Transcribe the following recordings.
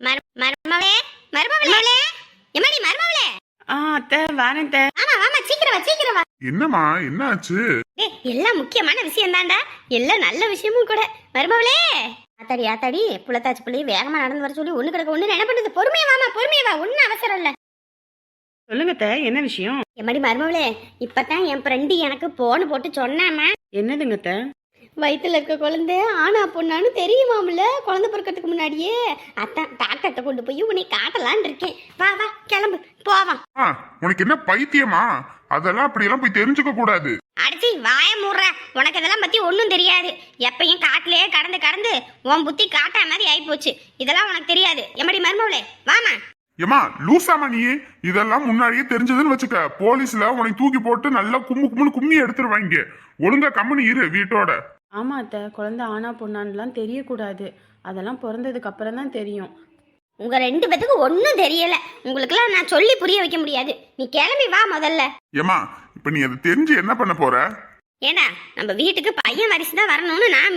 மர் மர்மவளே மர்மவளே எம்மாடி மர்மவளே ஆ அத்தை வாரேன் அத்தை. ஆமா வாமா சீக்கிரம் வா சீக்கிரம் வா. என்னம்மா எல்லாம் முக்கியமான விஷயம் தான்டா எல்லாம் நல்ல விஷயமும் கூட. மருமவளே ஆத்தாடி ஆத்தாடி புள்ளத்தாச்சி புள்ளி வேகமா நடந்து வர சொல்லி ஒண்ணு கிடக்க ஒண்ணு என்ன பண்ணுது பொறுமையா வாமா பொறுமையா வா. ஒன்னும் அவசரம் இல்ல. சொல்லுங்க அத்தை என்ன விஷயம்? எம்மாடி மருமவளே இப்பதான் என் ஃப்ரெண்டு எனக்கு போன் போட்டு சொன்னாமா என்னதுங்க அத்தை? வயித்துல இருக்க குழந்தை ஆனா பொண்ணான்னு தெரியுமாம்ல? குழந்தை பிறக்கிறதுக்கு முன்னாடியே. அத்தான் டாக்டர்கிட்ட கொண்டு போய் உன்னை காட்டலான்னு இருக்கேன். வா வா கிளம்பு. போவான் ஆ உனக்கு என்ன பைத்தியமா? அதெல்லாம் அப்படியெல்லாம் போய் தெரிஞ்சுக்க கூடாது. அடிச்சி வாய மூடுற. உனக்கு இதெல்லாம் பத்தி ஒன்றும் தெரியாது. எப்பயும் காட்டிலேயே கடந்து கடந்து உன் புத்தி காட்டா மாதிரி ஆயிப்போச்சு. இதெல்லாம் உனக்கு தெரியாது. எம்மடி மருமவளே வாமா ஏமா லூசாமா நீ. இதெல்லாம் முன்னாடியே தெரிஞ்சதுன்னு வச்சுக்க. போலீஸ்ல உன்னை தூக்கி போட்டு நல்லா கும்மு கும்முன்னு கும்மி எடுத்துருவாங்க. ஒழுங்கா கம்முனு இரு வீட்டோட. ஆமா அத்தை குழந்தை ஆனா பொண்ணான்லாம் தெரியக்கூடாது. அதெல்லாம் பிறந்ததுக்கு அப்புறம் தான் தெரியும். உங்க ரெண்டு பேத்துக்கு ஒன்றும் தெரியல. உங்களுக்கெல்லாம் நான் சொல்லி புரிய வைக்க முடியாது. நீ கிளம்பி வா முதல்ல. ஏமா இப்ப நீ அதை தெரிஞ்சு என்ன பண்ண போற? ஏண்டா நம்ம வீட்டுக்கு பையன் வரிசை தான் வரணும்னு நான்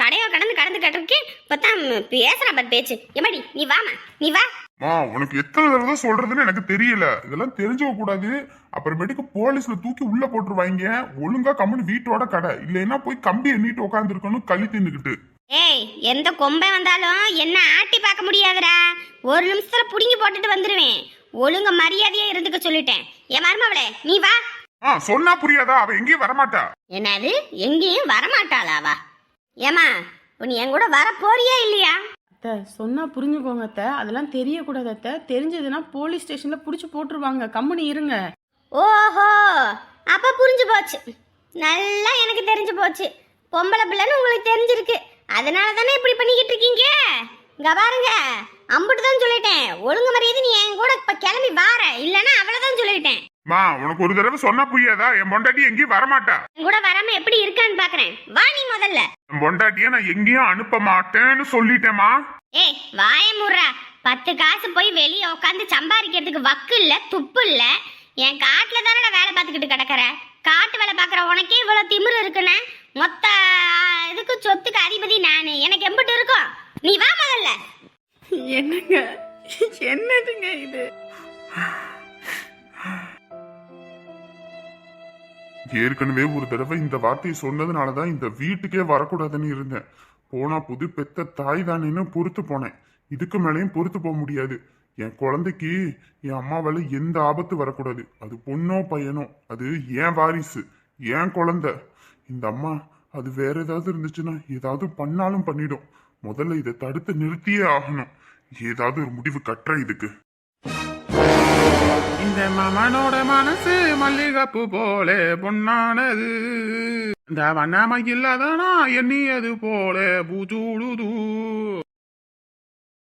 கடையோ கடந்து கடந்து கட்டிருக்கேன் இப்பதான் பேசுறேன் பார் பேச்சு. எம்மாடி நீ வாமா நீ வா. மா உனக்கு எத்தனை தடவை தான் சொல்றதுன்னு எனக்கு தெரியல. இதெல்லாம் தெரிஞ்சுக்க கூடாது. அப்புறமேட்டுக்கு போலீஸ்ல தூக்கி உள்ள போட்டுருவாங்க. ஒழுங்கா கம்முனு வீட்டோட கடை. இல்லைன்னா போய் கம்பி எண்ணிட்டு உட்காந்துருக்கணும் களி தின்னுக்கிட்டு. ஏய் எந்த கொம்பை வந்தாலும் என்ன ஆட்டி பார்க்க முடியாதுடா. ஒரு நிமிஷத்துல புடுங்கி போட்டுட்டு வந்துருவேன். ஒழுங்க மரியாதையா இருந்துக்க சொல்லிட்டேன். என் மருமவளே நீ வா. ஆ சொன்னா புரியாதா? அவ எங்கேயும் வரமாட்டா. என்னது? எங்கேயும் வரமாட்டாளாவா ஏமா நீ என் கூட வர போறியா இல்லையா? அத்தை சொன்னா புரிஞ்சுக்கோங்க அத்தை. அதெல்லாம் தெரியக்கூடாது அத்தை. தெரிஞ்சதுன்னா போலீஸ் ஸ்டேஷன்ல புடிச்சு போட்டுருவாங்க. கம்முனி இருங்க. ஓஹோ அப்ப புரிஞ்சு போச்சு. நல்லா எனக்கு தெரிஞ்சு போச்சு. பொம்பளை பிள்ளைன்னு உங்களுக்கு தெரிஞ்சிருக்கு. அதனால தானே இப்படி பண்ணிக்கிட்டு இருக்கீங்க? இங்க பாருங்க அம்புட்டு தான் சொல்லிட்டேன். ஒழுங்கு மரியாதை நீ என் கூட இப்ப கிளம்பி வார இல்லைன்னா அவ்வளவுதான் சொல்லிட்டேன். மா உனக்கு ஒரு தடவை சொன்னா புரியாதா? என் பொண்டாட்டி எங்கேயும் வரமாட்டா. என் கூட வராம எப்படி இருக்கான்னு பாக்குறேன். வா நீ முதல்ல. என் பொண்டாட்டிய நான் எங்கேயும் அனுப்ப மாட்டேன்னு சொல்லிட்டேமா ஏய் வாய முறா பத்து காசு போய் வெளியே உட்காந்து சம்பாதிக்கிறதுக்கு வக்கு இல்ல துப்பு இல்ல. என் காட்டுல தானடா வேலை பார்த்துக்கிட்டு கிடக்குற? காட்டு வேலை பார்க்குற உனக்கே இவ்வளவு திமிரு இருக்குன்னு? மொத்த ஆ, இதுக்கு சொத்துக்கு அதிபதி நானு. எனக்கு எம்பிட்டு இருக்கும்? நீ வா முதல்ல. என்னங்க? என்னதுங்க இது? ஏற்கனவே ஒரு தடவை இந்த வார்த்தையை சொன்னதுனாலதான் இந்த வீட்டுக்கே வரக்கூடாதுன்னு இருந்தேன். போனா புது பெத்த தாய் தானேன்னு பொறுத்து போனேன். இதுக்கு மேலேயும் பொறுத்து போக முடியாது. என் குழந்தைக்கு என் அம்மாவால எந்த ஆபத்து வரக்கூடாது. அது பொண்ணோ பையனோ அது என் வாரிசு என் குழந்தை. இந்த அம்மா அது வேற ஏதாவது இருந்துச்சுன்னா ஏதாவது பண்ணாலும் பண்ணிடும். முதல்ல இதை தடுத்து நிறுத்தியே ஆகணும். ஏதாவது ஒரு முடிவு கட்டுற இதுக்கு. இந்த மாமனோட மனசு மல்லிகப்பு போல பொன்னானது. இந்த வண்ணாம இல்லாதானா எண்ணியது போல பூச்சூடுது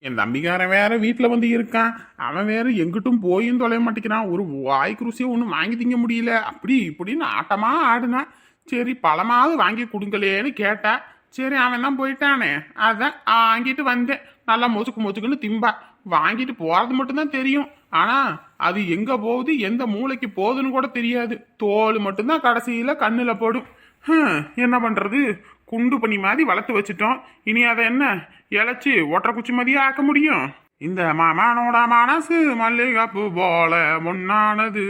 என் தம்பிக்காரன் வேற வீட்டில் வந்து இருக்கான். அவன் வேற எங்கிட்டும் போயும் தொலைய மாட்டேங்கிறான். ஒரு வாய் குருசியை ஒன்றும் வாங்கி திங்க முடியல. அப்படி இப்படின்னு ஆட்டமாக ஆடுனான். சரி பழமாவது வாங்கி கொடுங்களேன்னு கேட்டா சரி அவன் தான் போயிட்டானே. அதான் வாங்கிட்டு வந்தேன். நல்லா மொசுக்கு மொசுக்குன்னு திம்பா. வாங்கிட்டு போகிறது மட்டும்தான் தெரியும். ஆனால் அது எங்க போகுது? எந்த மூளைக்கு போகுதுன்னு கூட தெரியாது. தோல் மட்டும்தான் கடைசியில கண்ணுல போடும். என்ன பண்றது? குண்டு பண்ணி மாதிரி வளர்த்து வச்சுட்டோம். இனி அதை என்ன? இழைச்சி ஒற்றை குச்சி மாதிரியே ஆக்க முடியும். இந்த மாமானோட மனசு மல்லிகப்பு போல முன்னானது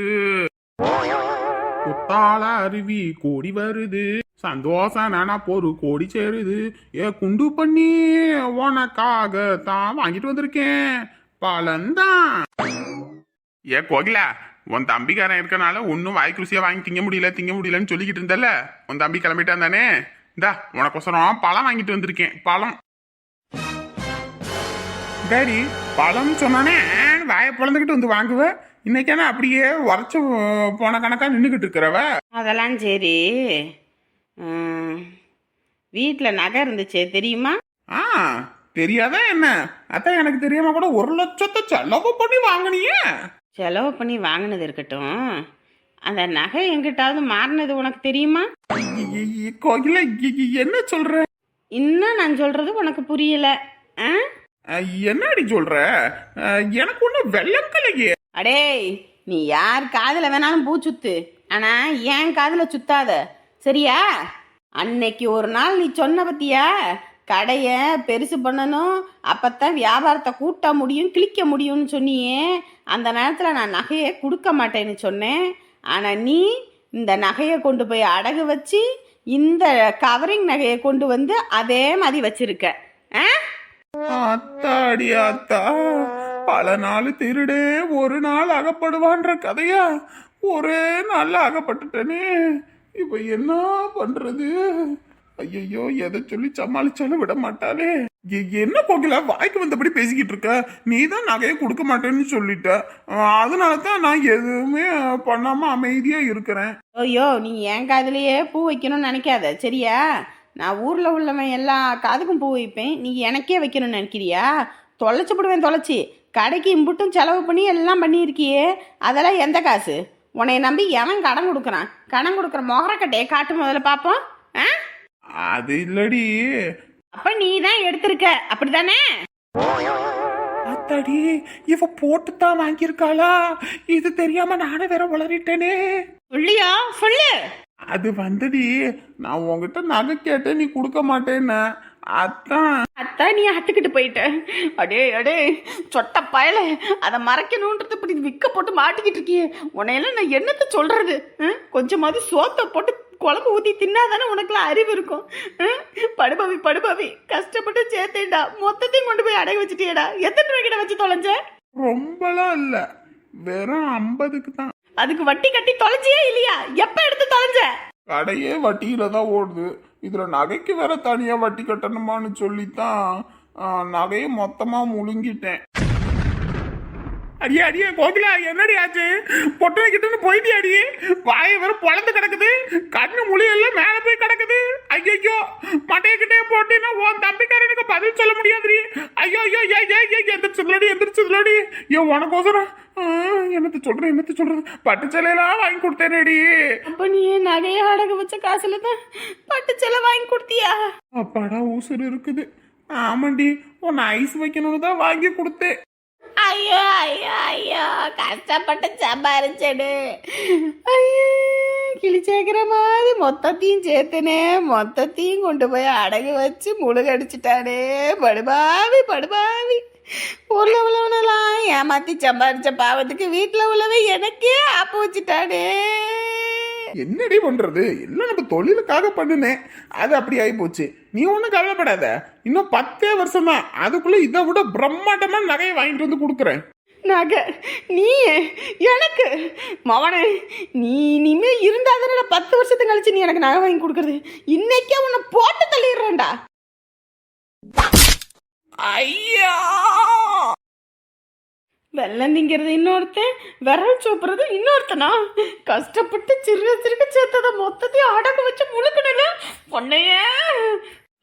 குத்தால அருவி கோடி வருது. சந்தோஷம் நினப்பொரு கோடி சேருது. ஏ குண்டு பண்ணி உனக்காக தான் வாங்கிட்டு வந்திருக்கேன். பழந்தான் ஏ கோகிலா உன் தம்பிக்காரன் இருக்கனால ஒன்றும் வாய்க்கு ருசியா வாங்கி திங்க முடியல திங்க முடியலன்னு சொல்லிக்கிட்டு இருந்தல உன் தம்பி கிளம்பிட்டான் தானே? இந்தா உனக்கொசரம் பழம் வாங்கிட்டு வந்திருக்கேன் பழம். டேடி பழம் சொன்னானே வாயை பிளந்துக்கிட்டு வந்து வாங்குவ? இன்னைக்கான அப்படியே உரைச்ச போன கணக்கா நின்றுக்கிட்டு இருக்கிறவ? அதெல்லாம் சரி. வீட்டில் நகை இருந்துச்சே தெரியுமா? ஆ தெரியாதா என்ன? அதான் எனக்கு தெரியாம கூட ஒரு லட்சத்தை செலவு பண்ணி வாங்கினியே. செலவு பண்ணி வாங்கினது இருக்கட்டும். அந்த நகை எங்கிட்டாவது மாறினது உனக்கு தெரியுமா? கோகில என்ன சொல்ற? இன்னும் நான் சொல்றது உனக்கு புரியல. என்னடி சொல்ற? எனக்கு ஒன்றும் வெள்ளக்கலையே அடேய் நீ யார் காதுல வேணாலும் பூ சுத்து. ஆனா என் காதுல சுத்தாத? சரியா? அன்னைக்கு ஒரு நாள் நீ சொன்ன பத்தியா? கடையை பெருசு பண்ணணும். அப்பத்தான் வியாபாரத்தை கூட்ட முடியும் கிழிக்க முடியும்னு சொன்னியே. அந்த நேரத்தில் நான் நகையை கொடுக்க மாட்டேன்னு சொன்னேன். ஆனால் நீ இந்த நகையை கொண்டு போய் அடகு வச்சு இந்த கவரிங் நகையை கொண்டு வந்து அதே மாதிரி வச்சிருக்க. அத்தாடி அத்தா. பல நாள் திருடே ஒரு நாள் அகப்படுவான்ற கதையா? ஒரே நாள் அகப்பட்டுட்டனே. இப்ப என்ன பண்றது? ஐயோ எதை சொல்லி சமாளிச்சாலும் விட மாட்டாளே. என்ன கோகிலா வாய்க்கு வந்தபடி பேசிக்கிட்டு இருக்க? நீ தான் நகையை கொடுக்க மாட்டேன்னு சொல்லிட்ட. அதனால தான் நான் எதுவுமே பண்ணாம அமைதியா இருக்கிறேன். ஐயோ நீ என் காதுலயே பூ வைக்கணும்னு நினைக்காத சரியா? நான் ஊரில் உள்ளவன் எல்லா காதுக்கும் பூ வைப்பேன். நீ எனக்கே வைக்கணும்னு நினைக்கிறியா? தொலைச்சி போடுவேன் தொலைச்சி. கடைக்கு இம்புட்டும் செலவு பண்ணி எல்லாம் பண்ணியிருக்கியே. அதெல்லாம் எந்த காசு? உன்னை நம்பி எவன் கடன் கொடுக்குறான்? கடன் கொடுக்குற மொகரக்கட்டையை காட்டு முதல்ல பார்ப்போம். ஆ? அது இல்லடி. அப்போ நீ தான் எடுத்திருக்க. அப்படிதானே அத்தாடி இவ போட்டு தான் வாங்கியிருக்காளா? இது தெரியாம நானும் வேற உளறிட்டேனே. சொல்லியா? சொல்லு. அது வந்துடி நான் உன்கிட்ட நகை கேட்டேன் நீ கொடுக்க மாட்டேன்ன. அதான். அத்தான் நீ அத்துக்கிட்டு போயிட்ட. அடே அடே சொட்ட பயல. அதை மறைக்கணுன்றது இப்படி விக்க போட்டு மாட்டிக்கிட்டு இருக்கியே. உன்னையெல்லாம் நான் என்னத்த சொல்றது? கொஞ்சமாவது சோத்தை போட்டு குழம்பு ஊற்றி தின்னாதானே உனக்குலாம் அறிவு இருக்கும்? படுபாவி படுபாவி கஷ்டப்பட்டு சேர்த்தேன்டா. மொத்தத்தையும் கொண்டு போய் அடகு வச்சுட்டியேடா. எத்தனை ரூபாய்க்கிட்ட வச்சு தொலைஞ்ச? ரொம்பலாம் இல்ல. வெறும் ஐம்பதுக்கு தான் அதுக்கு வட்டி கட்டி தொலைஞ்சியே இல்லையா? எப்ப எடுத்து தொலைஞ்ச? கடையே வட்டியில தான் ஓடுது. இதுல நகைக்கு வேற தனியா வட்டி கட்டணுமான்னு சொல்லித்தான் நகையை மொத்தமா முழுங்கிட்டேன். அடியே அடியே கோகிலா என்னடி ஆச்சு? பொட்டு வைக்கிட்டுன்னு போயிட்டியா அடியே. வாயை வேற பொழந்து கிடக்குது. கண்ணு முழி எல்லாம் மேல போய் கிடக்குது. ஐயோ மட்டைய கிட்டே போட்டீங்கன்னா உன் தம்பிக்காரனுக்கு பதில் சொல்ல முடியாதுடி. ஐயோ ஐயோ ஐயோ ஐயோ ஐயோ எந்திரிச்சதுலடி எந்திரிச்சதுலடி ஐயோ உனக்கோசரம். என்னத்த சொல்றேன் என்னத்த சொல்றது பட்டு சேலையெல்லாம் வாங்கி கொடுத்தேனேடி. அப்ப நீ நகையை அடகு வச்ச காசுல தான் பட்டு செலை வாங்கி கொடுத்தியா? அப்பாடா உசுறு இருக்குது. ஆமாண்டி உன்னை ஐஸ் வைக்கணும்னு தான் வாங்கி கொடுத்தேன். ஐயோ ஐயோ ஐயோ கஷ்டப்பட்டு சம்பாரிச்சடு ஐயோ கிளி மாதிரி மொத்தத்தையும் சேர்த்துனே. மொத்தத்தையும் கொண்டு போய் அடகு வச்சு முழுகடிச்சிட்டானே. படுபாவி படுபாவி. ஊர்ல உள்ளவனெல்லாம் ஏமாத்தி சம்பாரிச்ச பாவத்துக்கு வீட்டுல உள்ளவன் எனக்கே ஆப்பு வச்சுட்டானே. என்னடி பண்றது? எல்லாம் நம்ம தொழிலுக்காக பண்ணுனேன் அது அப்படி ஆகி போச்சு நீ ஒன்றும் கவலைப்படாத. இன்னும் பத்தே வருஷம் தான் அதுக்குள்ள இதை விட பிரம்மாண்டமா நகையை வாங்கிட்டு வந்து கொடுக்குறேன். நகை? நீ எனக்கு? மவனே நீ இனிமே இருந்தாதானே பத்து வருஷத்துக்கு கழிச்சு நீ எனக்கு நகை வாங்கி கொடுக்கறது? இன்னைக்கே உன்னை போட்டு தள்ளிடுறேன்டா. ஐயா! வெள்ளம் திங்கிறது இன்னொருத்தன் விரல் சோப்புறது இன்னொருத்தனா? கஷ்டப்பட்டு சிறுக சிறுக சேர்த்ததை மொத்தத்தையும் அடகு வச்சு முழுக்கணும்ல? பொண்ணையே!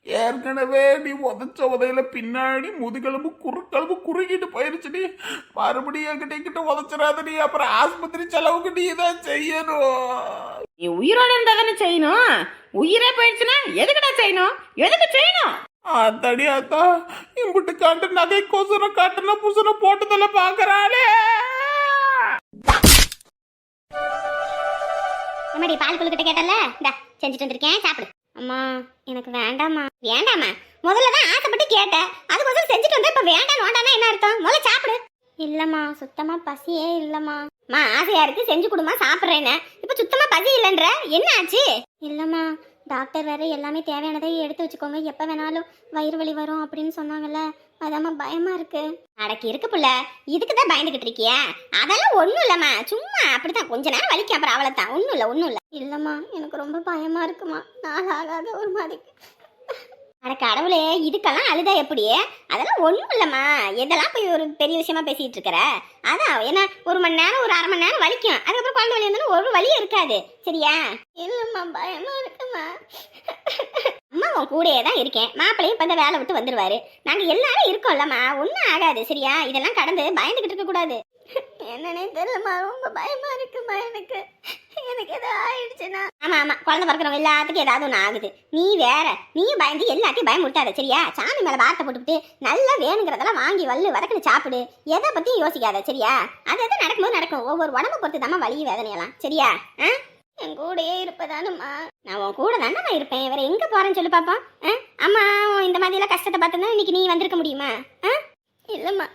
ஏற்கனவே நீ உதச்ச உதையில பின்னாடி முதுகெலும்பு குறுக்கெலும்பு குறுக்கிட்டு போயிருச்சுடி மறுபடியும் என்கிட்ட கிட்ட உதச்சிடாதடி அப்புறம் ஆஸ்பத்திரி செலவுக்கு நீ தான் செய்யணும். நீ உயிரோட இருந்தா தானே செய்யணும்? உயிரே போயிடுச்சுன்னா எதுக்குடா செய்யணும்? எதுக்கு செய்யணும்? அத்தடி அத்தா இம்புட்டு காட்டு நகை கொசுர காட்டுன புசுர போட்டதுல பாக்குறாளே. அம்மாடி பால் கொழுக்கிட்ட கேட்டல இந்த செஞ்சுட்டு வந்திருக்கேன் சாப்பிடு. அம்மா எனக்கு வேண்டாம்மா. வேண்டாம்மா? முதல்ல தான் ஆசைப்பட்டு கேட்டேன். அதுக்கோசரம் செஞ்சுட்டு வந்தா இப்ப வேண்டாம் வேண்டாம்னா என்ன அர்த்தம்? முதல்ல சாப்பிடு. இல்லம்மா சுத்தமா பசியே இல்லம்மா. மா ஆசையா இருக்கு செஞ்சு கொடுமா சாப்பிட்றேன்னு. இப்ப சுத்தமா பசி இல்லைன்ற? என்ன ஆச்சு? இல்லம்மா டாக்டர் வேற எல்லாமே தேவையானதை எடுத்து வச்சுக்கோங்க. எப்போ வேணாலும் வயிறு வலி வரும் அப்படின்னு சொன்னாங்கல்ல. அதாம்மா பயமா இருக்கு. அடக்கி இருக்கு புள்ள. இதுக்கு தான் பயந்துகிட்டு இருக்கியா. அதெல்லாம் ஒன்றும் இல்லம்மா. சும்மா அப்படிதான் கொஞ்ச நேரம் வலிக்கு அப்புறம் அவ்வளோதான் ஒன்றும் இல்லை ஒன்றும் இல்லை. இல்லைம்மா எனக்கு ரொம்ப பயமா இருக்குமா. நாள் ஆகாத ஒரு மாதிரி. அட கடவுளே இதுக்கெல்லாம் அழுதா எப்படி அதெல்லாம் ஒண்ணும் இல்லம்மா. எதெல்லாம் போய் ஒரு பெரிய விஷயமா பேசிட்டு இருக்கிற. அதான் என்ன ஒரு மணி நேரம் ஒரு அரை மணி நேரம் வலிக்கும். அதுக்கப்புறம் குழந்தை வலி வந்தாலும் ஒரு வலியும் இருக்காது. சரியா? இல்லம்மா பயமா இருக்குமா அம்மா உன் கூடயே தான் இருக்கேன். மாப்பிள்ளையும் இப்போ வேலை விட்டு வந்துருவாரு. நாங்க எல்லாரும் இருக்கோம்லம்மா. ஒன்றும் ஆகாது. சரியா? இதெல்லாம் கடந்து பயந்துகிட்டு இருக்க கூடாது என்னன்னே தெரியலம்மா. ரொம்ப பயமா இருக்குமா எனக்கு. எனக்கு ஏதோ ஆயிடுச்சுன்னா ஆமா ஆமா. குழந்தை பிறக்கிறவங்க எல்லாத்துக்கும் ஏதாவது ஒன்று ஆகுது. நீ வேற. நீ பயந்து எல்லாத்தையும் பயமுறுத்தாத சரியா? சாமி மேல வார்த்தை போட்டுவிட்டு நல்லா வேணுங்கிறதெல்லாம் வாங்கி வல்லு வதக்குன்னு சாப்பிடு. எதை பத்தியும் யோசிக்காத சரியா? அது எது நடக்கும்போது நடக்கும். ஒவ்வொரு உடம்பு பொறுத்து தாம்மா வலி வேதனையெல்லாம் சரியா? ஆ? என் கூடயே இருப்பதானுமா நான் உன் கூட தானே இருப்பேன். வேற எங்க போறேன்னு சொல்லி பாப்போம். ஆ? அம்மா இந்த மாதிரிலாம் கஷ்டத்தை பார்த்துதான் இன்னைக்கு நீ வந்திருக்க முடியுமா? ஆ? இல்லைம்மா.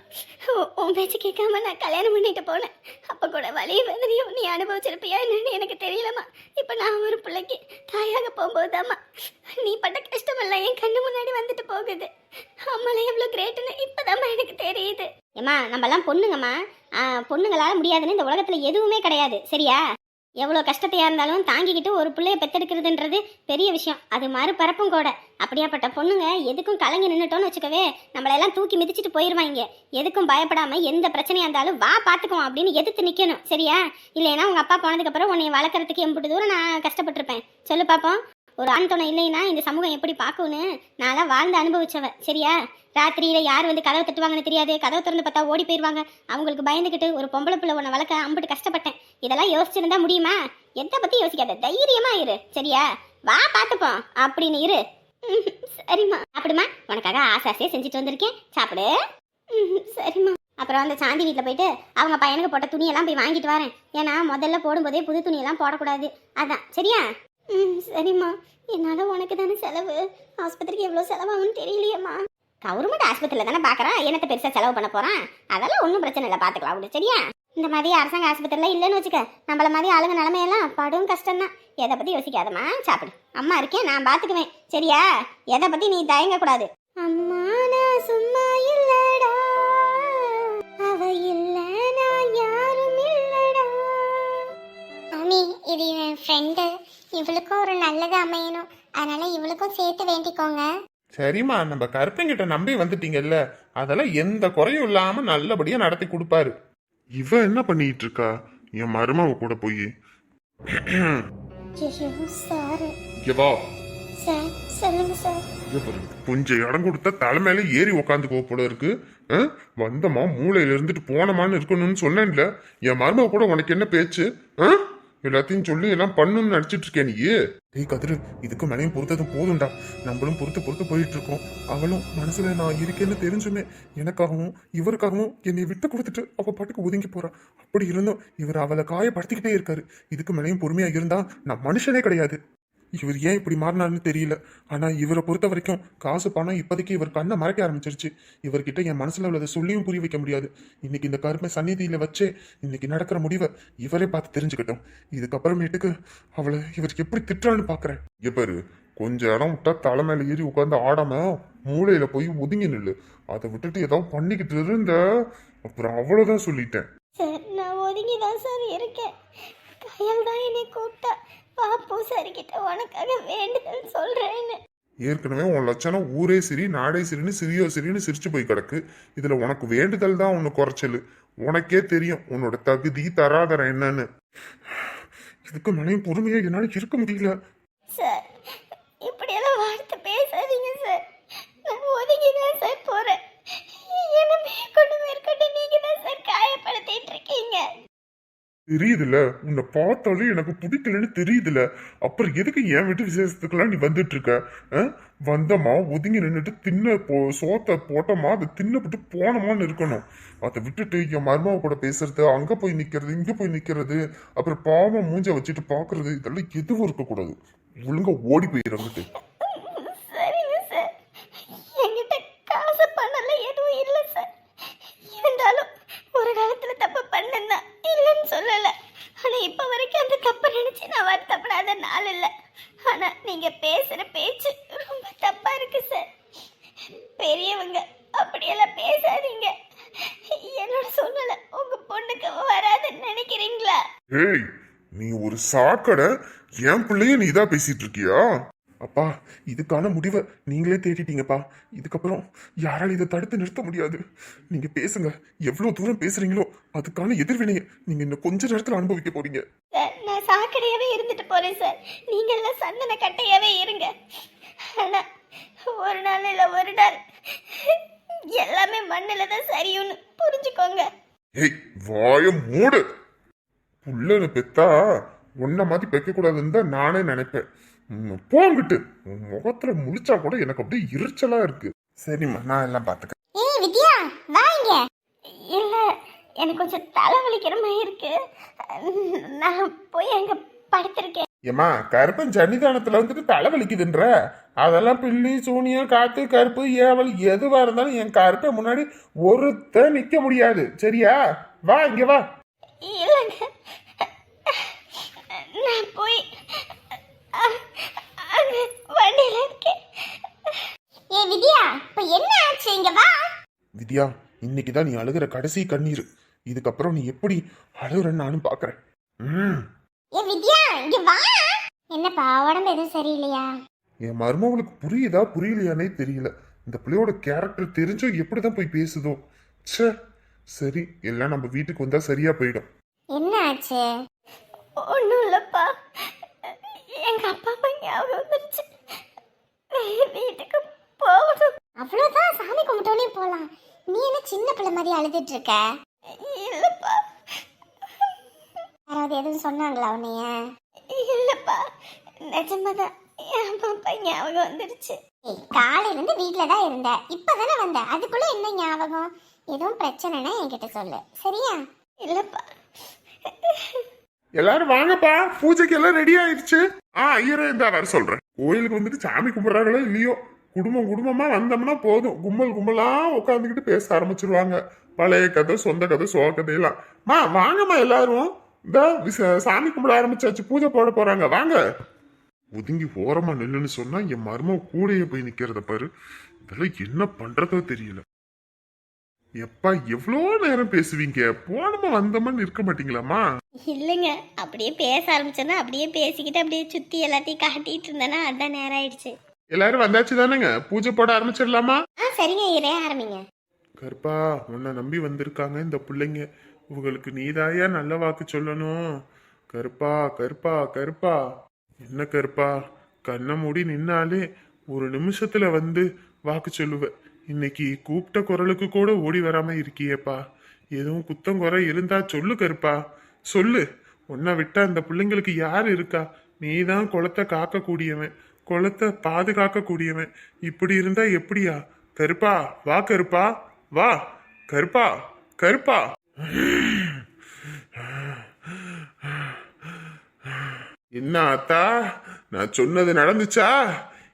உன் பேச்சு கேட்காம நான் கல்யாணம் பண்ணிட்டு போனேன். அப்போ கூட வழி வேதனையும் நீ அனுபவிச்சிருப்பியா என்னன்னு எனக்கு தெரியலம்மா. இப்போ நான் ஒரு பிள்ளைக்கு தாயாக போகும்போதாம்மா நீ பட்ட கஷ்டமெல்லாம் என் கண்ணு முன்னாடி வந்துட்டு போகுது. அம்மாலாம் எவ்வளோ கிரேட்டுன்னு இப்போதாம்மா எனக்கு தெரியுது. ஏம்மா நம்மலாம் பொண்ணுங்கம்மா. பொண்ணுங்களால் பொண்ணுங்களால முடியாதுன்னு இந்த உலகத்தில் எதுவுமே கிடையாது. சரியா? எவ்வளோ கஷ்டத்தையாக இருந்தாலும் தாங்கிக்கிட்டு ஒரு பிள்ளைய பெத்தெடுக்கிறதுன்றது பெரிய விஷயம். அது பரப்பும் கூட. அப்படியாப்பட்ட பொண்ணுங்க எதுக்கும் கலங்கி நின்றுட்டோன்னு வச்சுக்கவே நம்மளெல்லாம் தூக்கி மிதிச்சிட்டு போயிடுவாங்க எதுக்கும் பயப்படாமல் எந்த பிரச்சனையாக இருந்தாலும் வா பார்த்துக்குவோம் அப்படின்னு எதிர்த்து நிற்கணும் சரியா? இல்லைன்னா உங்கள் அப்பா போனதுக்கப்புறம் உன்னை வளர்க்குறதுக்கு எம்பிட்டு தூரம் நான் கஷ்டப்பட்டிருப்பேன். சொல்லு பார்ப்போம் ஒரு ஆண் துணை இல்லைன்னா இந்த சமூகம் எப்படி பார்க்கும்னு நான்லாம் வாழ்ந்து அனுபவிச்சவ சரியா? ராத்திரியில யார் வந்து கதவை தட்டுவாங்கன்னு தெரியாது. கதவை திறந்து பார்த்தா ஓடி போயிடுவாங்க அவங்களுக்கு பயந்துக்கிட்டு ஒரு பொம்பளை பிள்ளை உன்னை வளர்க்க அம்பிட்டு கஷ்டப்பட்டேன். இதெல்லாம் யோசிச்சிருந்தா முடியுமா? எதை பத்தி யோசிக்காத? தைரியமா இரு. சரியா? வா பார்த்துப்போம். அப்படின்னு இரு. சரிம்மா. அப்படிமா உனக்காக ஆசை ஆசையாக செஞ்சுட்டு வந்திருக்கேன். சாப்பிடு. சரிம்மா. அப்புறம் அந்த சாந்தி வீட்டில் போயிட்டு அவங்க பையனுக்கு போட்ட துணியெல்லாம் போய் வாங்கிட்டு வரேன். ஏன்னா முதல்ல போடும்போதே புது துணியெல்லாம் போடக்கூடாது. அதான். சரியா? ம் சரிம்மா. என்னால் உனக்கு தானே செலவு. ஆஸ்பத்திரிக்கு எவ்வளோ செலவாகும்னு தெரியலையேம்மா. கவர்மெண்ட் ஆஸ்பத்திரியில் தானே பார்க்குறேன் என்னத்தை பெருசாக செலவு பண்ண போகிறான் அதெல்லாம் ஒன்றும் பிரச்சனை இல்லை. பார்த்துக்கலாம் விடு சரியா? இந்த மாதிரி அரசாங்க ஆஸ்பத்திரியில் இல்லைன்னு வச்சுக்க நம்மள மாதிரி ஆளுங்க நிலமையெல்லாம் படும் கஷ்டம்தான். எதை பற்றி யோசிக்காதம்மா. சாப்பிடு. அம்மா இருக்கேன் நான் பார்த்துக்குவேன் சரியா? எதை பற்றி நீ தயங்கக்கூடாது. அம்மா நான் சும்மா இல்லடா. அவ இல்லை நான் யாரும் இல்லடா. மாமி இது என் ஃப்ரெண்டு இவளுக்கும் ஒரு நல்லது அமையணும். அதனால இவளுக்கும் சேர்த்து வேண்டிக்கோங்க. சரிம்மா நம்ம கருப்பங்கிட்ட நம்பி வந்துட்டீங்கல்ல அதெல்லாம் எந்த குறையும் இல்லாம நல்லபடியா நடத்தி கொடுப்பாரு. இவ என்ன பண்ணிட்டு இருக்கா என் மருமவ கூட போய். வா. சார் சொல்லுங்க சார். கொஞ்சம் இடம் கொடுத்தா தலைமையில ஏறி உக்காந்துக்கோ போல இருக்கு. ஆ? வந்தமா மூளையில இருந்துட்டு போனமான்னு இருக்கணும்னு சொன்னேன்ல. என் மருமக கூட உனக்கு என்ன பேச்சு? ஆ? எல்லாத்தையும் சொல்லி எல்லாம் பண்ணணும்னு நினச்சிட்டு இருக்கேன் நீ? டேய் கதிரு இதுக்கு மேலேயும் பொறுத்தது போதும்டா. நம்மளும் பொறுத்து பொறுத்து போயிட்டு இருக்கோம். அவளும் மனசுல நான் இருக்கேன்னு தெரிஞ்சுமே எனக்காகவும் இவருக்காகவும் என்னை விட்டு கொடுத்துட்டு அவ பாட்டுக்கு ஒதுங்கி போறா. அப்படி இருந்தும் இவர் அவளை காயப்படுத்திக்கிட்டே இருக்காரு. இதுக்கு மேலேயும் பொறுமையா இருந்தா நான் மனுஷனே கிடையாது. இவர் ஏன் இப்படி மாறினார்னு தெரியல. ஆனா இவரை பொறுத்த வரைக்கும் காசு பணம் இப்போதைக்கு இவர் கண்ணை மறைக்க ஆரம்பிச்சிருச்சு. இவர்கிட்ட என் மனசுல உள்ளதை சொல்லியும் புரிய வைக்க முடியாது. இன்னைக்கு இந்த கருமை சந்நிதியில வச்சே இன்னைக்கு நடக்கிற முடிவை இவரே பார்த்து தெரிஞ்சுக்கிட்டோம். இதுக்கப்புறமேட்டுக்கு அவளை இவர் எப்படி திட்டுறான்னு பாக்குறேன். இங்க பாரு கொஞ்சம் இடம் விட்டா தலைமையில ஏறி உட்காந்து ஆடாம மூளையில போய் ஒதுங்கி நில்லு. அதை விட்டுட்டு ஏதாவது பண்ணிக்கிட்டு இருந்த அப்புறம் அவ்வளவுதான் சொல்லிட்டேன். சார் நான் ஒதுங்கி தான் சார் இருக்கேன். கையால் தான் என்னை கூப்பிட்டா. பாப்பு சரிக்கிட்ட உனக்காக வேண்டுதல் சொல்கிறேன்னு ஏற்கனவே உன் லட்சணம் ஊரே சிரி நாடே சிரின்னு சிறியோ சிரின்னு சிரிச்சு போய் கிடக்கு. இதுல உனக்கு வேண்டுதல் தான் ஒன்று குறைச்சல். உனக்கே தெரியும் உன்னோட தகுதி தராதரம் என்னன்னு. இதுக்கு மேலேயும் பொறுமையா என்னால இருக்க முடியல. சார் இப்படியெல்லாம் வார்த்தை பேசாதீங்க சார். நான் ஒதுங்கி தான் சார் போகிறேன் என்ன மேற்கொண்டு மேற்கொண்டு நீங்கள் தான் சார் காயப்படுத்திட்டு இருக்கீங்க. தெரியுதுல. உன்னை பார்த்தாலே எனக்கு பிடிக்கலன்னு தெரியுதுல. அப்புறம் எதுக்கு என் வீட்டு விசேஷத்துக்கெல்லாம் நீ வந்துட்டு இருக்க ஆ? வந்தமா ஒதுங்கி நின்றுட்டு தின்ன போ சோத்தை போட்டோமா அதை தின்னப்பட்டு போனோமான்னு இருக்கணும். அதை விட்டுட்டு என் மருமாவை கூட பேசுறது அங்கே போய் நிற்கிறது இங்கே போய் நிற்கிறது அப்புறம் பாவம் மூஞ்ச வச்சுட்டு பார்க்கறது இதெல்லாம் எதுவும் இருக்கக்கூடாது. ஒழுங்கா ஓடி போயிடுறது என்கிட்ட காசு எதுவும் இல்லை சார் இருந்தாலும் ஒரு காலத்தில் தப்பு தப்பை நினச்சி நான் வருத்தப்படாத நாள் இல்லை. ஆனால் நீங்கள் பேசுகிற பேச்சு ரொம்ப தப்பாக இருக்கு சார் பெரியவங்க அப்படியெல்லாம் பேசாதீங்க. என்னோட சூழ்நிலை உங்கள் பொண்ணுக்கு வராதுன்னு நினைக்கிறீங்களா? ஏய் நீ ஒரு சாக்கடை என் பிள்ளைய நீ தான் பேசிட்டு இருக்கியா? அப்பா இதுக்கான முடிவை நீங்களே தேடிட்டீங்கப்பா. இதுக்கப்புறம் யாரால இதை தடுத்து நிறுத்த முடியாது. நீங்க பேசுங்க. எவ்வளவு தூரம் பேசுறீங்களோ அதுக்கான எதிர்வினையை நீங்க இன்னும் கொஞ்ச நேரத்துல அனுபவிக்க போறீங்க. சாக்கடையாவே இருந்துட்டு போறேன் சார். நீங்க எல்லாம் சந்தன கட்டையாவே இருங்க. ஆனா ஒரு நாள் இல்ல ஒரு நாள். எல்லாமே மண்ணில் தான் சரியும்னு புரிஞ்சுக்கோங்க. ஏய் வாய மூடு. புள்ளன பெத்தா உன்ன மாதிரி பெக்க கூடாதுன்னு தான் நானே நினைப்பேன். போங்கிட்டு முகத்துல முழிச்சா கூட எனக்கு அப்படியே எரிச்சலா இருக்கு. சரிம்மா நான் எல்லாம் பாத்துக்கிறேன் ஏய் வித்யா வா இங்க. இல்ல எனக்கு கொஞ்சம் தலைவலிக்கிற மாதிரி இருக்கு. நான் போய் அங்க படுத்திருக்கேன். ஏமா கருப்பன் சன்னிதானத்துல வந்துட்டு தலை வலிக்குதுன்ற அதெல்லாம் பில்லி சூனியம் காத்து கருப்பு ஏவல் எதுவா இருந்தாலும் என் கருப்பை முன்னாடி ஒருத்த நிக்க முடியாது. சரியா? வா இங்க வா. இல்லைங்க. நான் போய் வண்டியில இருக்கேன். ஏ வித்யா இப்ப என்ன ஆச்சு? இங்க வா. வித்யா இன்னைக்கு தான் நீ அழுகிற கடைசி கண்ணீர். இதுக்கப்புறம் நீ எப்படி அழுகுறன்னு நானும் பாக்குறேன். ம். ஏ வித்யா இங்க வா. என்னப்பா உடம்பு எதுவும் சரியில்லையா? என் மருமவளுக்கு புரியுதா புரியலையானே தெரியல. இந்த பிள்ளையோட கேரக்டர் தெரிஞ்சும் எப்படிதான் போய் பேசுதோ? ச்சே. சரி எல்லாம் நம்ம வீட்டுக்கு வந்தா சரியா போயிடும். என்ன ஆச்சு? ஒன்றும் இல்லைப்பா. எங்க அப்பா அம்மா ஞாபகம் வந்துருச்சு வீட்டுக்கு போகணும். அவ்வளவுதான் சாமி கும்பிட்டோனே போலாம். நீ என்ன சின்ன பிள்ளை மாதிரி அழுதுட்டு இருக்க? இல்லைப்பா. யாராவது எதுவும் சொன்னாங்களா உன்னைய? இல்லைப்பா. நிஜமாதான். என் அப்பா ஞாபகம் வந்துருச்சு ஏய் காலையில இருந்து வீட்ல தான் இருந்த. இப்பதானே வந்த. அதுக்குள்ள என்ன ஞாபகம்? எதுவும் பிரச்சனைனா என்கிட்ட சொல்லு. சரியா? இல்லைப்பா. எல்லாரும் வாங்கப்பா. பூஜைக்கு எல்லாம் ரெடி ஆயிடுச்சு. ஆ ஐயரே இந்த வர சொல்றேன். கோயிலுக்கு வந்துட்டு சாமி கும்பிடுறாங்களோ இல்லையோ? குடும்பம் குடும்பமா வந்தோம்னா போதும். கும்பல் கும்பலா உட்காந்துக்கிட்டு பேச ஆரம்பிச்சிருவாங்க. பழைய கதை சொந்த கதை சோக கதையெல்லாம். மா வாங்கம்மா எல்லாரும். இந்த விச- சாமி கும்பிட ஆரம்பிச்சாச்சு. பூஜை போட போறாங்க. வாங்க. ஒதுங்கி ஓரமா நில்லுன்னு சொன்னா என் மரும கூடையே போய் நிக்கிறத பாரு. இதெல்லாம் என்ன பண்றதோ தெரியல. எப்பா எவ்வளோ நேரம் பேசுவீங்க? போனமா வந்தமா இருக்க மாட்டீங்களாமா இல்லைங்க. அப்படியே பேச ஆரம்பிச்சேன்னா அப்படியே பேசிக்கிட்டு அப்படியே சுற்றி எல்லாத்தையும் காட்டிட்டு இருந்தேன்னா அதான் நேரம் ஆயிடுச்சு. எல்லாரும் வந்தாச்சு தானேங்க? பூஜை போட ஆரம்பிச்சிடலாமா? ஆ சரிங்க இரே ஆரம்பிங்க. கருப்பா உன்னை நம்பி வந்திருக்காங்க இந்த பிள்ளைங்க. இவங்களுக்கு நீதாயா நல்ல வாக்கு சொல்லணும்? கருப்பா கருப்பா கருப்பா. என்ன கருப்பா? கண்ணை மூடி நின்னாலே ஒரு நிமிஷத்துல வந்து வாக்கு சொல்லுவ. இன்னைக்கு கூப்பிட்ட குரலுக்கு கூட ஓடி வராம இருக்கியேப்பா. எதுவும் குத்தம் குறை இருந்தா சொல்லு கருப்பா. சொல்லு. உன்னை விட்டா அந்த பிள்ளைங்களுக்கு யார் இருக்கா? நீதான் குளத்தை காக்க கூடியவன் குளத்தை பாதுகாக்க கூடியவன் இப்படி இருந்தா எப்படியா? கருப்பா வா கருப்பா வா. கருப்பா கருப்பா. என்ன அத்தா நான் சொன்னது நடந்துச்சா?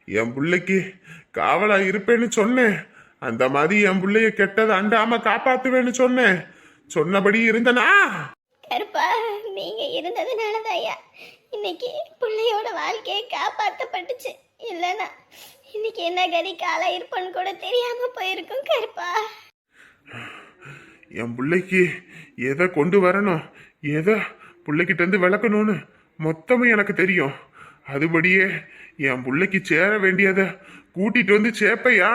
என் பிள்ளைக்கு காவலா இருப்பேன்னு சொன்னேன். அந்த மாதிரி என் பிள்ளைய கெட்டதை அண்டாம காப்பாத்துவேன்னு சொன்னேன். சொன்னபடி இருந்தனா? கருப்பா நீங்க இருந்ததுனாலதான் இன்னைக்கு பிள்ளையோட வாழ்க்கையை காப்பாத்தப்பட்டுச்சு. இல்லைன்னா இன்னைக்கு என்ன கதி காலா இருப்பன்னு கூட தெரியாம போயிருக்கும் கருப்பா. என் பிள்ளைக்கு எதை கொண்டு வரணும்? எதை பிள்ளைகிட்ட இருந்து விளக்கணும்னு மொத்தமும் எனக்கு தெரியும். அதுபடியே என் பிள்ளைக்கு சேர வேண்டியதை கூட்டிட்டு வந்து சேப்பையா?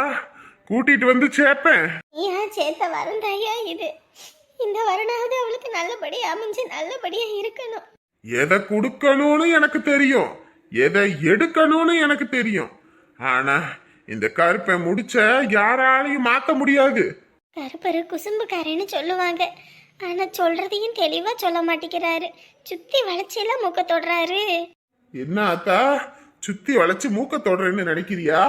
கூட்டிட்டு வந்து சேப்பேன். ஏன் சேர்த்த வரந்தாயா இது? இந்த வருணாவது அவளுக்கு நல்லபடியா அமைஞ்சு நல்லபடியா இருக்கணும். எதை கொடுக்கணும்னு எனக்கு தெரியும். எதை எடுக்கணும்னு எனக்கு தெரியும். ஆனா இந்த கருப்பை முடிச்ச யாராலையும் மாத்த முடியாது. கருப்பரு குசும்புக்காரன்னு சொல்லுவாங்க. ஆனா சொல்றதையும் தெளிவா சொல்ல மாட்டேங்கிறாரு. சுத்தி வளைச்செல்லாம் மூக்க தொடுறாரு. என்ன அத்தா? சுத்தி வளைச்சு மூக்க தொடரேன்னு நினைக்கிறியா?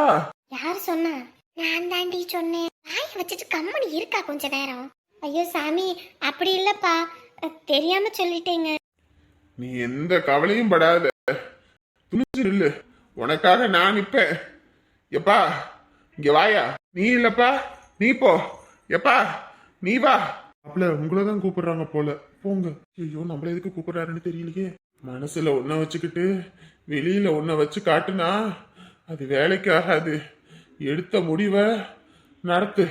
யார் சொன்னா? நான் தாண்டி சொன்னேன். வாய் வச்சுட்டு கம்மனி இருக்கா கொஞ்ச நேரம். ஐயோ சாமி அப்படி இல்லப்பா. தெரியாம சொல்லிட்டேங்க. நீ எந்த கவலையும் படாத. துணிச்சு நில்லு. உனக்காக நான் நிப்பேன் எப்பா இங்க வாயா. நீ இல்லப்பா. நீ போ. எப்பா நீ வா. அப்பல உங்களை தான் கூப்பிடுறாங்க போல. போங்க. ஐயோ நம்மள எதுக்கு கூப்பிடுறாருன்னு தெரியலையே. மனசுல ஒன்ன வச்சுக்கிட்டு வெளியில ஒன்ன வச்சு காட்டுனா அது வேலைக்கு ஆகாது. எடுத்த முடிவை நடத்து.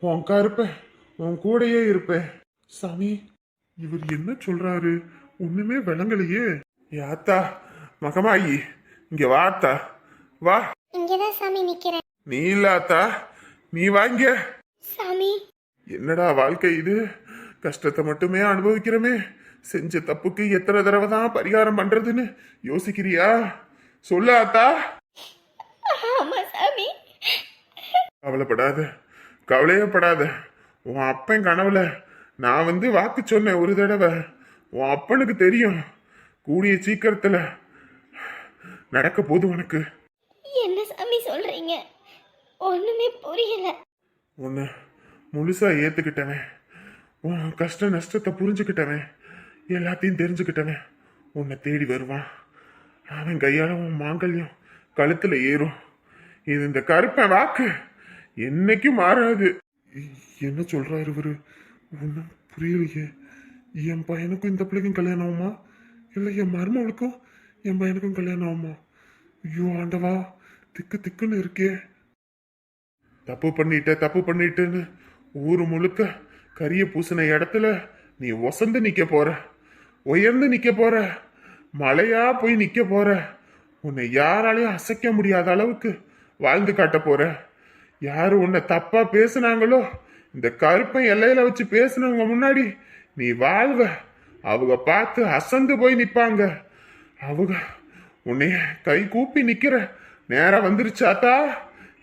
உன் கருப்பேன் உன் கூடயே இருப்பேன். சாமி இவர் என்ன சொல்றாரு? ஒண்ணுமே விளங்கலையே. யாத்தா மகமாயி இங்க வாத்தா வா. இங்கதான் சாமி நிக்கிறேன். நீ இல்லாத்தா நீ வாங்க சாமி. என்னடா வாழ்க்கை இது? கஷ்டத்தை மட்டுமே அனுபவிக்கிறோமே. செஞ்ச தப்புக்கு எத்தனை தடவை தான் பரிகாரம் பண்றதுன்னு யோசிக்கிறியா? சொல்லு ஆத்தா ஆமா சாமி. கவலைப்படாத. கவலையே படாத உன் அப்பன் கனவுல நான் வந்து வாக்கு சொன்னேன் ஒரு தடவை. உன் அப்பனுக்கு தெரியும். கூடிய சீக்கிரத்துல நடக்க போது உனக்கு. என்ன சாமி சொல்றீங்க? ஒண்ணுமே புரியல. உன்னை முழுசா ஏத்துக்கிட்டவன் உன் கஷ்ட நஷ்டத்தை புரிஞ்சுக்கிட்டவன் எல்லாத்தையும் தெரிஞ்சுக்கிட்டவன் உன்னை தேடி வருவான். அவன் கையால உன் மாங்கல்யம் கழுத்துல ஏறும். இது இந்த கருப்பன் வாக்கு என்னைக்கும் மாறாது. என்ன சொல்றாரு இவரு? ஒன்றும் புரியலையே. என் பையனுக்கும் இந்த பிள்ளைக்கும் கல்யாணம் ஆகுமா? இல்லை என் மருமகளுக்கும் என் பையனுக்கும் கல்யாணம் ஆகுமா? ஐயோ ஆண்டவா திக்கு திக்குன்னு இருக்கே. தப்பு பண்ணிட்ட தப்பு பண்ணிட்டேன்னு ஊரு முழுக்க கரிய பூசின இடத்துல நீ ஒசந்து நிக்க போற. உயர்ந்து நிக்க போற. மலையா போய் நிக்க போற. உன்னை யாராலையும் அசைக்க முடியாத அளவுக்கு வாழ்ந்து காட்ட போற. யாரு உன்னை தப்பா பேசுனாங்களோ இந்த கருப்பை எல்லையில வச்சு பேசுனவங்க முன்னாடி நீ வாழ்வ. அவங்க பார்த்து அசந்து போய் நிப்பாங்க. அவங்க உன்னைய கை கூப்பி நிக்கிற. நேரம் வந்துருச்சாத்தா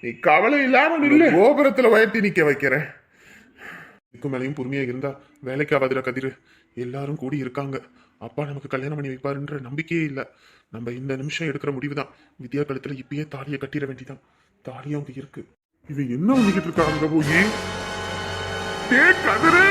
நீ கவலை இல்லாம நில்லு. கோபுரத்துல உயர்த்தி நிக்க வைக்கிற. இதுக்கு மேலேயும் பொறுமையா இருந்தா வேலைக்கு ஆகாதுடா கதிரு. எல்லாரும் கூடி இருக்காங்க. அப்பா நமக்கு கல்யாணம் பண்ணி வைப்பாருன்ற நம்பிக்கையே இல்ல. நம்ம இந்த நிமிஷம் எடுக்கிற முடிவு தான் வித்யா கழுத்துல இப்பயே தாலியை கட்டிட வேண்டிதான். தாலியும் அங்க இருக்கு. இவன் என்ன பண்ணிக்கிட்டு இருக்காங்க போய்? கதிரு!